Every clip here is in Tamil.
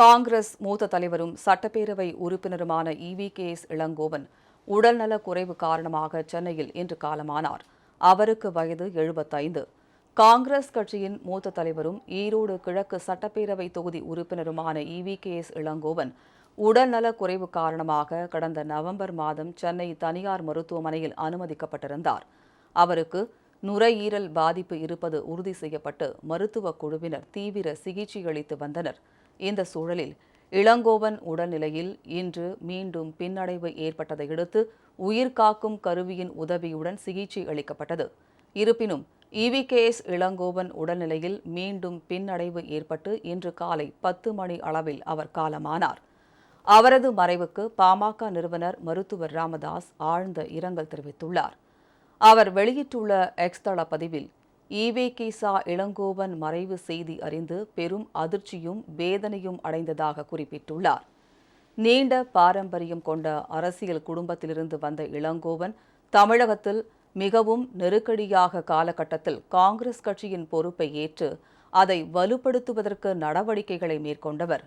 காங்கிரஸ் மூத்த தலைவரும் சட்டப்பேரவை உறுப்பினருமான இவி கே எஸ் இளங்கோவன் உடல்நல குறைவு காரணமாக சென்னையில் இன்று காலமானார். அவருக்கு வயது எழுபத்தைந்து. காங்கிரஸ் கட்சியின் மூத்த தலைவரும் ஈரோடு கிழக்கு சட்டப்பேரவை தொகுதி உறுப்பினருமான இவி கே எஸ் இளங்கோவன் உடல்நல குறைவு காரணமாக கடந்த நவம்பர் மாதம் சென்னை தனியார் மருத்துவமனையில் அனுமதிக்கப்பட்டிருந்தார். அவருக்கு நுரையீரல் பாதிப்பு இருப்பது உறுதி செய்யப்பட்டு மருத்துவக் குழுவினர் தீவிர சிகிச்சை அளித்து வந்தனர். இந்த சூழலில் இளங்கோவன் உடல்நிலையில் இன்று மீண்டும் பின்னடைவு ஏற்பட்டதையடுத்து உயிர்காக்கும் கருவியின் உதவியுடன் சிகிச்சை அளிக்கப்பட்டது. இருப்பினும் இவிகேஎஸ் இளங்கோவன் உடல்நிலையில் மீண்டும் பின்னடைவு ஏற்பட்டு இன்று காலை பத்து மணி அளவில் அவர் காலமானார். அவரது மறைவுக்கு பாமக நிறுவனர் மருத்துவர் ராமதாஸ் ஆழ்ந்த இரங்கல் தெரிவித்துள்ளார். அவர் வெளியிட்டுள்ள எக்ஸ் தள பதிவில் ஈவேகேசா இளங்கோவன் மறைவு செய்தி அறிந்து பெரும் அதிர்ச்சியும் வேதனையும் அடைந்ததாக குறிப்பிட்டுள்ளார். நீண்ட பாரம்பரியம் கொண்ட அரசியல் குடும்பத்திலிருந்து வந்த இளங்கோவன் தமிழகத்தில் மிகவும் நெருக்கடியாக காலகட்டத்தில் காங்கிரஸ் கட்சியின் பொறுப்பை ஏற்று அதை வலுப்படுத்துவதற்கு நடவடிக்கைகளை மேற்கொண்டவர்.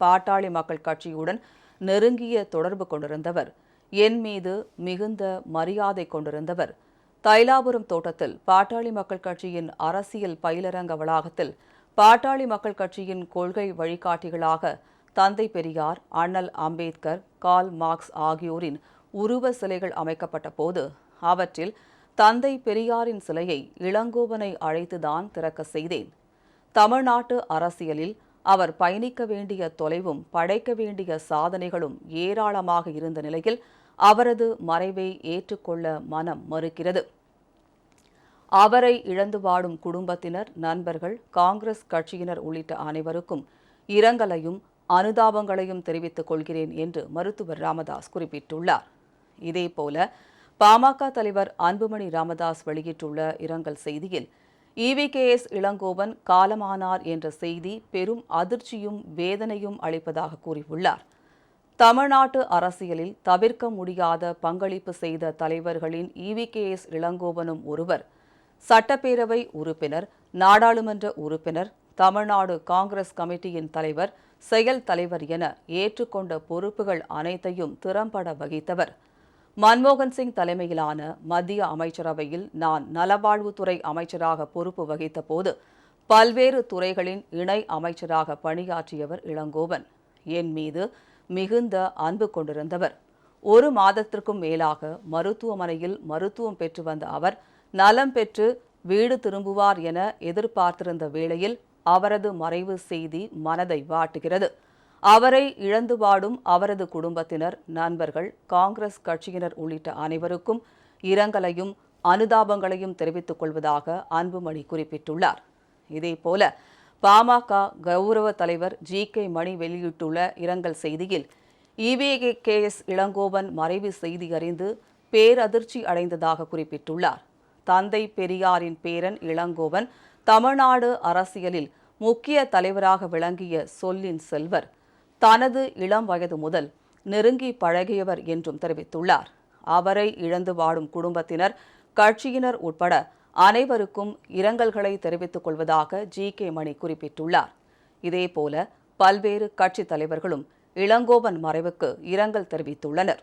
பாட்டாளி மக்கள் கட்சியுடன் நெருங்கிய தொடர்பு கொண்டிருந்தவர். என் மீது மிகுந்த மரியாதை கொண்டிருந்தவர். தைலாபுரம் தோட்டத்தில் பாட்டாளி மக்கள் கட்சியின் அரசியல் பயிலரங்க வளாகத்தில் பாட்டாளி மக்கள் கட்சியின் கொள்கை வழிகாட்டிகளாக தந்தை பெரியார் அண்ணல் அம்பேத்கர் கால் மார்க்ஸ் ஆகியோரின் உருவ சிலைகள் அமைக்கப்பட்ட போது அவற்றில் தந்தை பெரியாரின் சிலையை இளங்கோவனை அழைத்துதான் திறக்க செய்தேன். தமிழ்நாட்டு அரசியலில் அவர் பயணிக்க வேண்டிய தொலைவும் படைக்க வேண்டிய சாதனைகளும் ஏராளமாக இருந்த நிலையில் அவரது மறைவை ஏற்றுக்கொள்ள மனம் மறுக்கிறது. அவரை இழந்து வாடும் குடும்பத்தினர் நண்பர்கள் காங்கிரஸ் கட்சியினர் உள்ளிட்ட அனைவருக்கும் இரங்கலையும் அனுதாபங்களையும் தெரிவித்துக் கொள்கிறேன் என்று மருத்துவர் ராமதாஸ் குறிப்பிட்டுள்ளார். இதேபோல பாமக தலைவர் அன்புமணி ராமதாஸ் வெளியிட்டுள்ள இரங்கல் செய்தியில் இவிகேஎஸ் இளங்கோவன் காலமானார் என்ற செய்தி பெரும் அதிர்ச்சியும் வேதனையும் அளிப்பதாக கூறியுள்ளார். தமிழ்நாட்டு அரசியலில் தவிர்க்க முடியாத பங்களிப்பு செய்த தலைவர்களின் இவிகேஎஸ் இளங்கோவனும் ஒருவர் சட்டப்பேரவை உறுப்பினர் நாடாளுமன்ற உறுப்பினர் தமிழ்நாடு காங்கிரஸ் கமிட்டியின் தலைவர் செயல் தலைவர் என ஏற்றுக்கொண்ட பொறுப்புகள் அனைத்தையும் திறம்பட வகித்தவர். மன்மோகன் சிங் தலைமையிலான மத்திய அமைச்சரவையில் நான் நலவாழ்வுத்துறை அமைச்சராக பொறுப்பு வகித்த போது பல்வேறு துறைகளின் இணை அமைச்சராக பணியாற்றியவர் இளங்கோவன். என் மீது மிகுந்த அன்பு கொண்டிருந்தவர். ஒரு மாதத்திற்கும் மேலாக மருத்துவமனையில் மருத்துவம் பெற்று வந்த அவர் நலம் பெற்று வீடு திரும்புவார் என எதிர்பார்த்திருந்த வேளையில் அவரது மறைவு செய்தி மனதை வாட்டுகிறது. அவரை இழந்து வாடும் அவரது குடும்பத்தினர் நண்பர்கள் காங்கிரஸ் கட்சியினர் உள்ளிட்ட அனைவருக்கும் இரங்கலையும் அனுதாபங்களையும் தெரிவித்துக் கொள்வதாக அன்புமணி குறிப்பிட்டுள்ளார். இதேபோல பாமக கௌரவ தலைவர் ஜி. கே. மணி வெளியிட்டுள்ள இரங்கல் செய்தியில் இவிகே கே. எஸ். இளங்கோவன் மறைவு செய்தி அறிந்து பேரதிர்ச்சி அடைந்ததாக குறிப்பிட்டுள்ளார். தந்தை பெரியாரின் பேரன் இளங்கோவன் தமிழ்நாடு அரசியலில் முக்கிய தலைவராக விளங்கிய சொல்லின் செல்வர். தனது இளம் வயது முதல் நெருங்கி பழகியவர் என்றும் தெரிவித்துள்ளார். அவரை இழந்து வாடும் குடும்பத்தினர் கட்சியினர் உட்பட அனைவருக்கும் இரங்கல்களை தெரிவித்துக் கொள்வதாக ஜி. கே. மணி குறிப்பிட்டுள்ளார். இதேபோல பல்வேறு கட்சித் தலைவர்களும் இளங்கோவன் மறைவுக்கு இரங்கல் தெரிவித்துள்ளனர்.